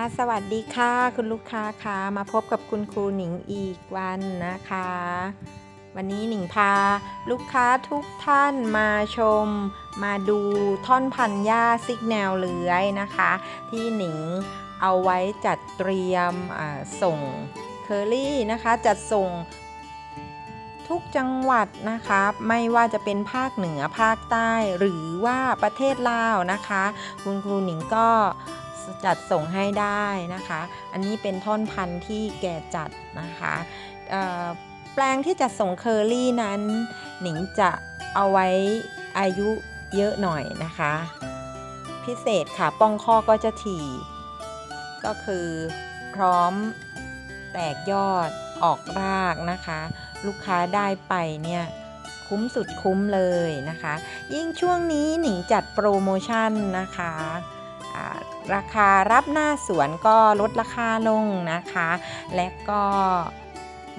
ค่ะสวัสดีค่ะ คุณลูกค้าค่ะมาพบกับคุณครูหนิงอีกวันนะคะ วันนี้หนิงพา ลูกค้าทุกท่านมาชม มาดูท่อนพันหญ้าซิกแนวเลื้อยนะคะ ที่หนิงเอาไว้จัดเตรียมส่งเคอรี่นะคะ จัดส่งทุกจังหวัดนะคะไม่ว่าจะเป็นภาคเหนือภาคใต้หรือว่าประเทศลาวนะคะ คุณครูหนิงก็ จัดส่งให้ได้นะคะ อันนี้เป็นท่อนพันธุ์ที่แก่จัดนะคะแปลงที่จะส่งเคอรี่นั้น หนิงจะเอาไว้อายุเยอะหน่อยนะคะ พิเศษค่ะป้องข้อก็จะถี่ ก็คือพร้อมแตกยอดออกรากนะคะ ลูกค้าได้ไปเนี่ยคุ้มสุดคุ้มเลยนะคะ ยิ่งช่วงนี้หนิงจัดโปรโมชั่นนะคะ ราคารับหน้าสวนก็ลดราคาลงนะคะ และก็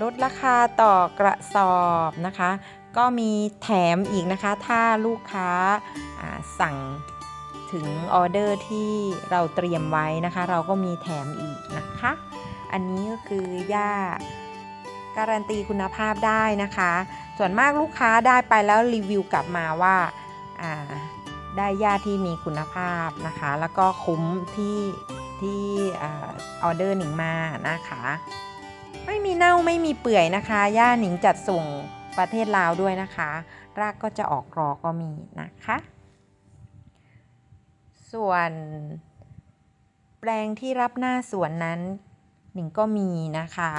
ลดราคาต่อกระสอบนะคะ ก็มีแถมอีกนะคะ ถ้าลูกค้าาสั่งถึงออเดอร์ที่เราเตรียมไว้นะคะ เราก็มีแถมอีกนะคะ อันนี้ก็คือหญ้าการันตีคุณภาพได้นะคะ ส่วนมากลูกค้าได้ไปแล้วรีวิวกลับมาว่า ได้หญ้าที่มีคุณภาพนะคะ แล้วก็คุ้มที่ที่อออเดอร์หนิงมานะคะ ไม่มีเน่าไม่มีเปื่อยนะคะหญ้าหนิงจัดส่งประเทศลาวด้วยนะคะ รากก็จะออกรอก็มีนะคะ ส่วนแปลงที่รับหน้าสวนนั้นหนิงก็มีนะคะ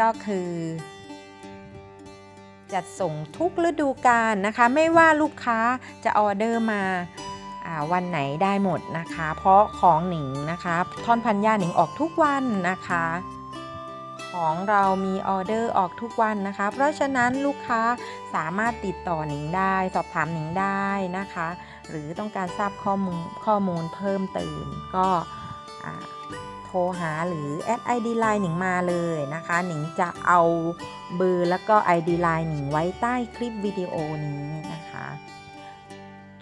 ก็คือ จัดส่งทุกฤดูกาลนะคะ ไม่ว่าลูกค้าจะออเดอร์มาวันไหนได้หมดนะคะ เพราะของหนิงนะคะท่อนพันหญ้าหนิงออกทุกวันนะคะ ของเรามีออเดอร์ออกทุกวันนะคะ เพราะฉะนั้นลูกค้าสามารถติดต่อหนิงได้ สอบถามหนิงได้นะคะ หรือต้องการทราบข้อมูลข้อมูลเพิ่มเติมก็ โทรหาหรือแอด ID Line หนิงมาเลยนะคะ หนิงจะเอาเบอร์แล้วก็ ID Line หนิงไว้ใต้คลิปวิดีโอนี้นะคะ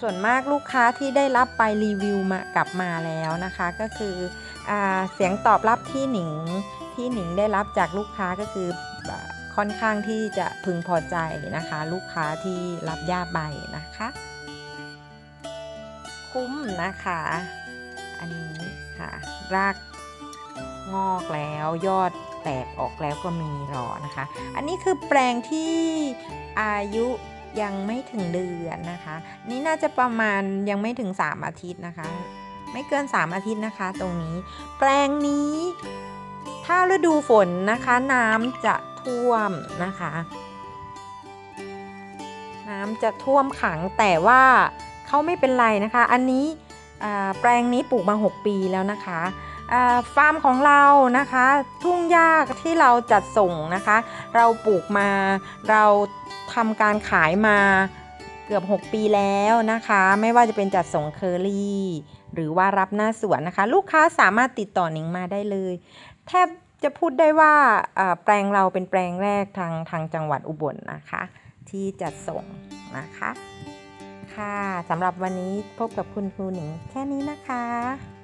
ส่วนมากลูกค้าที่ได้รับไปรีวิวมากลับมาแล้วนะคะ ก็คืออเสียงตอบรับที่หนิงที่หนิงได้รับจากลูกค้าก็คือค่อนข้างที่จะพึงพอใจนะคะ ลูกค้าที่รับย่าใบนะคะ คุ้มนะคะ อันนี้ค่ะราก งอกแล้วยอดแตกออกแล้วก็มีรอนะคะ อันนี้คือแปลงที่อายุยังไม่ถึงเดือนนะคะ นี่น่าจะประมาณยังไม่ถึง 3 อาทิตย์นะคะ ไม่เกิน 3 อาทิตย์นะคะ ตรงนี้ แปลงนี้ ถ้าฤดูฝนนะคะ น้ำจะท่วมนะคะ น้ำจะท่วมขังแต่ว่าเขาไม่เป็นไรนะคะ อันนี้แปลงนี้ปลูกมา 6 ปีแล้วนะคะ ฟาร์มของเรานะคะ ทุ่งหญ้าที่เราจัดส่งนะคะ เราปลูกมาเราทำการขายมาเกือบ 6 ปีแล้วนะคะ ไม่ว่าจะเป็นจัดส่งเคอรี่หรือว่ารับหน้าสวนนะคะ ลูกค้าสามารถติดต่อหนิงมาได้เลย แทบจะพูดได้ว่าแปลงเราเป็นแปลงแรกทางทางจังหวัดอุบลนะคะ ที่จัดส่งนะคะ ค่ะสำหรับวันนี้พบกับคุณครูหนิงแค่นี้นะคะ